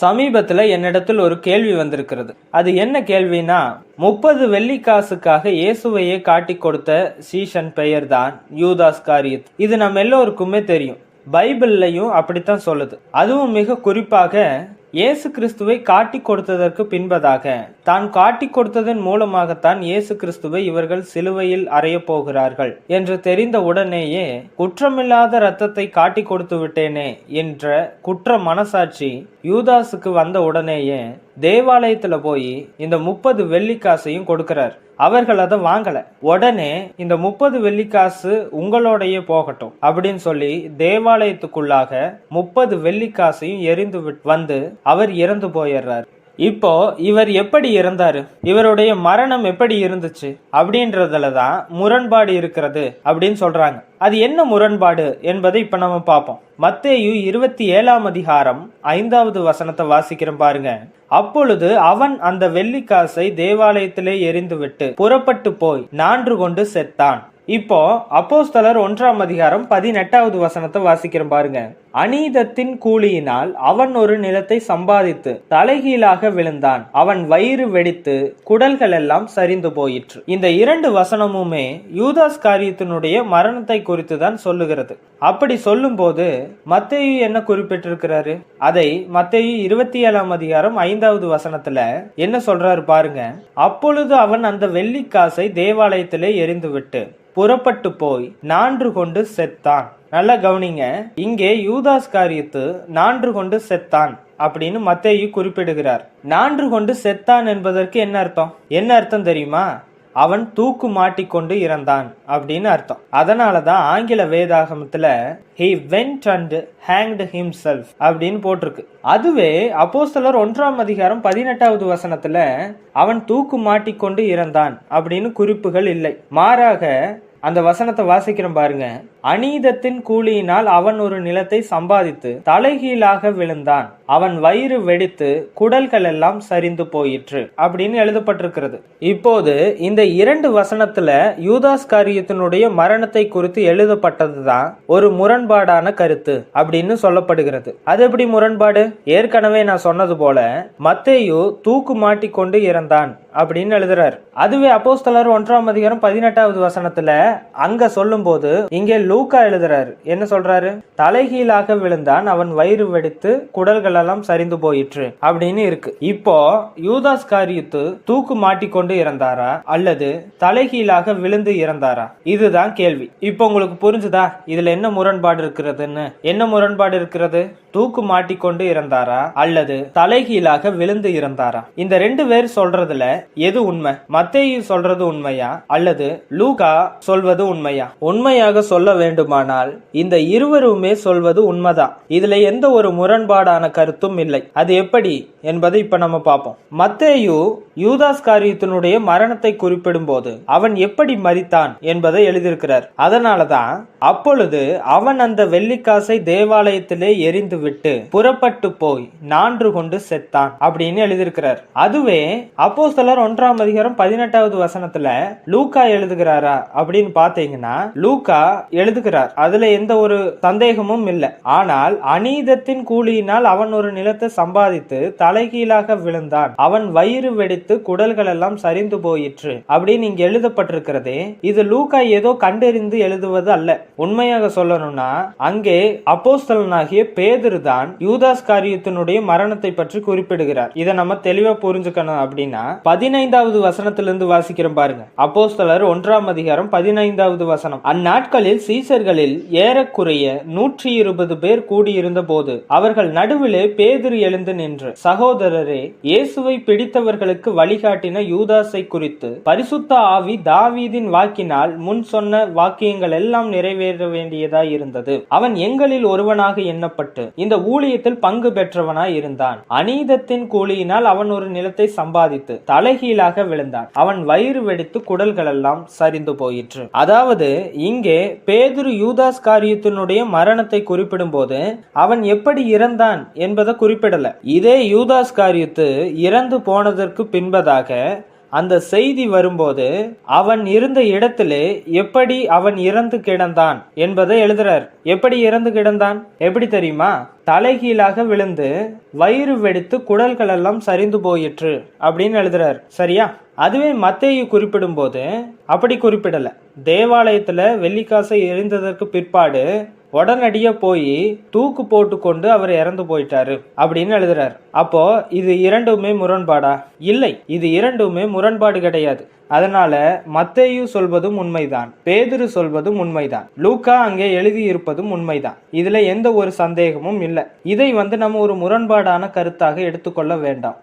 சமீபத்துல என்னிடத்தில் ஒரு கேள்வி வந்திருக்கிறது. அது என்ன கேள்வினா முப்பது வெள்ளிக்காசுக்காக இயேசுவையே காட்டி கொடுத்த சீஷன் பெயர்தான் யூதாஸ் காரியத். இது நம்ம எல்லோருக்குமே தெரியும். பைபிள்லையும் அப்படித்தான் சொல்லுது. அதுவும் மிக குறிப்பாக இயேசு கிறிஸ்துவை காட்டி கொடுத்ததற்கு பின்பதாக. தான் காட்டி கொடுத்ததன் மூலமாகத்தான் இயேசு கிறிஸ்துவை இவர்கள் சிலுவையில் அறையப் போகிறார்கள் என்று தெரிந்த உடனேயே குற்றமில்லாத இரத்தத்தை காட்டி கொடுத்து விட்டேனே என்ற குற்ற மனசாட்சி யூதாஸுக்கு வந்த உடனேயே தேவாலயத்துல போய் இந்த முப்பது வெள்ளிக்காசையும் கொடுக்கிறார். அவர்கள் அதை வாங்கல. உடனே இந்த முப்பது வெள்ளிக்காசு உங்களோடையே போகட்டும் அப்படின்னு சொல்லி தேவாலயத்துக்குள்ளாக முப்பது வெள்ளிக்காசையும் எரிந்து வந்து அவர் இறந்து போயிடுறார். இப்போ இவர் எப்படி இறந்தாரு இவருடைய மரணம் எப்படி இருந்துச்சு? அப்படின்றதுல தான் முரண்பாடு இருக்கிறது அப்படின்னு சொல்றாங்க. அது என்ன முரண்பாடு என்பதை இப்ப நம்ம பார்ப்போம். மத்தேயு இருபத்தி ஏழாம் அதிகாரம் ஐந்தாவது வசனத்தை வாசிக்கிறோம் பாருங்க. அப்பொழுது அவன் அந்த வெள்ளிக்காசை தேவாலயத்திலே எரிந்துவிட்டு புறப்பட்டு போய் நான்று கொண்டு செத்தான். இப்போ அப்போஸ்தலர் ஒன்றாம் அதிகாரம் பதினெட்டாவது வசனத்தை வாசிக்கிறோம் பாருங்க. அநீதத்தின் கூலியினால் அவன் ஒரு நிலத்தை சம்பாதித்து தலைகீழாக விழுந்தான். அவன் வயிறு வெடித்து குடல்கள் எல்லாம் சரிந்து போயிற்று. இந்த இரண்டு வசனமுமே யூதாஸ் காரியத்தினுடைய மரணத்தை குறித்து தான் சொல்லுகிறது. அப்படி சொல்லும்போது மத்தேயு என்ன குறிப்பிட்டிருக்கிறாரு? அதை மத்தேயு இருபத்தி ஏழாம் அதிகாரம் ஐந்தாவது வசனத்துல என்ன சொல்றாரு பாருங்க. அப்பொழுது அவன் அந்த வெள்ளிக்காசை தேவாலயத்திலே எரிந்துவிட்டு புறப்பட்டு போய் நான்று கொண்டு செத்தான். நல்லா கவனிங்க. இங்கே யூதாஸ் காரியத்து நான்று கொண்டு செத்தான் அப்படின்னு மத்தேயு குறிப்பிடுகிறார். நான்று கொண்டு செத்தான் என்பதற்கு என்ன அர்த்தம்? என்ன அர்த்தம் தெரியுமா? அவன் தூக்கு மாட்டிக்கொண்டு இறந்தான் அப்படின்னு அர்த்தம். அதனால தான் ஆங்கில வேதாகமத்துல he went and himself அப்படின்னு போட்டிருக்கு. அதுவே அப்போஸ்தலர் ஒன்றாம் அதிகாரம் பதினெட்டாவது வசனத்துல அவன் தூக்கு மாட்டிக்கொண்டு இறந்தான் அப்படின்னு குறிப்புகள் இல்லை. மாறாக அந்த வசனத்தை வாசிக்கிறோம் பாருங்க. அநீதத்தின் கூலியினால் அவன் ஒரு நிலத்தை சம்பாதித்து தலைகீழாக விழுந்தான். அவன் வயிறு வெடித்து குடல்கள் எல்லாம் சரிந்து போயிற்று அப்படின்னு எழுதப்பட்டிருக்கிறது. இப்போது இந்த இரண்டு வசனத்துல யூதாஸ் காரியத்தினுடைய மரணத்தை குறித்து எழுதப்பட்டதுதான் ஒரு முரண்பாடான கருத்து அப்படின்னு சொல்லப்படுகிறது. அது எப்படி முரண்பாடு? ஏற்கனவே நான் சொன்னது போல மத்தேயு தூக்கு மாட்டிக்கொண்டு இறந்தான் அப்படின்னு எழுதுறாரு. அதுவே அப்போஸ்தலர் ஒன்றாம் அதிகாரம் பதினெட்டாவது வசனத்துல அங்க சொல்லும் போது இங்கே லூக்கா எழுதுறாரு. என்ன சொல்றாரு? தலைகீழாக விழுந்தான் அவன் வயிறு வெடித்து குடல்கள் எல்லாம் சரிந்து போயிற்று அப்படின்னு இருக்கு. இப்போ யூதாஸ் காரியத்து தூக்கு மாட்டிக்கொண்டு இறந்தாரா? அல்லது தலைகீழாக விழுந்து இறந்தாரா? இதுதான் கேள்வி. இப்போ உங்களுக்கு புரிஞ்சுதா? இதுல என்ன முரண்பாடு இருக்கிறதுன்னு? என்ன முரண்பாடு இருக்கிறது? தூக்கு மாட்டிக்கொண்டு இறந்தாரா? அல்லது தலைகீழாக விழுந்து இறந்தாரா? இந்த ரெண்டு பேர் சொல்றதுல எது உண்மை? மத்தேயு சொல்றது உண்மையா? அல்லது லூகா சொல்வது உண்மையா? உண்மையாக சொல்ல வேண்டுமானால் இந்த இருவருமே சொல்வது உண்மைதான். இதுல எந்த ஒரு முரண்பாடான கருத்தும் இல்லை. அது எப்படி என்பதை இப்ப நம்ம பார்ப்போம். மத்தேயு யூதாஸ் காரியத்தினுடைய மரணத்தை குறிப்பிடும் போது அவன் எப்படி மறித்தான் என்பதை எழுதியிருக்கிறார். அதனாலதான் அப்பொழுது அவன் அந்த வெள்ளிக்காசை தேவாலயத்திலே எரிந்து விட்டு புறப்பட்டு போய் நான்று கொண்டு செத்தான் அப்படின்னு எழுதியிருக்கிறார். அதுவே அப்போ சிலர் ஒன்றாம் அதிகாரம் பதினெட்டாவது வசனத்துல லூக்கா எழுதுகிறாரா அப்படின்னு பாத்தீங்கன்னா லூக்கா எழுதுகிறார். அதுல எந்த ஒரு சந்தேகமும் இல்லை. ஆனால் அநீதத்தின் கூலியினால் அவன் ஒரு நிலத்தை சம்பாதித்து தலைகீழாக விழுந்தான். அவன் வயிறு வெடித்து குடல்கள் எல்லாம் சரிந்து போயிற்று. அப்படின்னு இங்க எழுதப்பட்டிருக்கிறதே இது லூக்கா ஏதோ கண்டறிந்து எழுதுவது அல்ல. உண்மையாக சொல்லணும்னா அங்கே அப்போஸ்தலனாகிய பேதர் தான் யூதாஸ் காரியத்தினுடைய மரணத்தை பற்றி குறிப்பிடுகிறார். இதை நம்ம தெளிவா புரிஞ்சுக்கணும் அப்படின்னா பதினைந்தாவது வசனத்திலிருந்து வாசிக்கிறோம் பாருங்க. அப்போஸ்தலர் ஒன்றாம் அதிகாரம் பதினைந்தாவது வசனம். அந்நாட்களில் சீசர்களில் ஏறக்குறைய நூற்றி இருபது பேர் கூடியிருந்த போது அவர்கள் நடுவிலே பேதுரு எழுந்து நின்று சகோதரரே இயேசுவை பிடித்தவர்களுக்கு வழிகாட்டின யூதாசை குறித்து பரிசுத்த ஆவி தாவீதின் வாக்கினால் முன் சொன்ன வாக்கியங்கள் எல்லாம் நிறைவேற வேண்டியதாய் இருந்தது. அவன் எங்களில் ஒருவனாக எண்ணப்பட்டு இந்த ஊழியத்தில் பங்கு பெற்றவனாய் இருந்தான். அநீதத்தின் கூலியினால் அவன் ஒரு நிலத்தை சம்பாதித்து தலைகீழாக விழுந்தான். அவன் வயிறு வெடித்து குடல்களெல்லாம் சரிந்து போயிற்று. அதாவது இங்கே பே பேதுரு யூதாஸ் காரியத்தினுடைய மரணத்தை குறிப்பிடும்போது அவன் எப்படி இறந்தான் என்பதை குறிப்பிடல. இதே யூதாஸ் காரியத்து இறந்து போனதற்கு பின்பதாக அந்த செய்தி வரும்போது அவன் இருந்த இடத்திலே எப்படி அவன் இறந்து கிடந்தான் என்பதை எழுதுறார். எப்படி இறந்து கிடந்தான்? எப்படி தெரியுமா? தலைகீழாக விழுந்து வயிறு வெடித்து குடல்கள் எல்லாம் சரிந்து போயிற்று அப்படின்னு எழுதுறார். சரியா? அதுவே மத்தேயு குறிப்பிடும்போது அப்படி குறிப்பிடல. தேவாலயத்துல வெள்ளிக்காசை எரிந்ததற்கு பிற்பாடு உடனடியா போய் தூக்கு போட்டு கொண்டு அவர் இறந்து போயிட்டாரு அப்படின்னு எழுதுறாரு. அப்போ இது இரண்டுமே முரண்பாடா? இல்லை இது இரண்டுமே முரண்பாடு கிடையாது. அதனால மத்தேயு சொல்வதும் உண்மைதான் பேதுரு சொல்வதும் உண்மைதான் லூக்கா அங்கே எழுதி இருப்பதும் உண்மைதான். இதுல எந்த ஒரு சந்தேகமும் இல்லை. இதை வந்து நம்ம ஒரு முரண்பாடான கருத்தாக எடுத்துக்கொள்ள வேண்டாம்.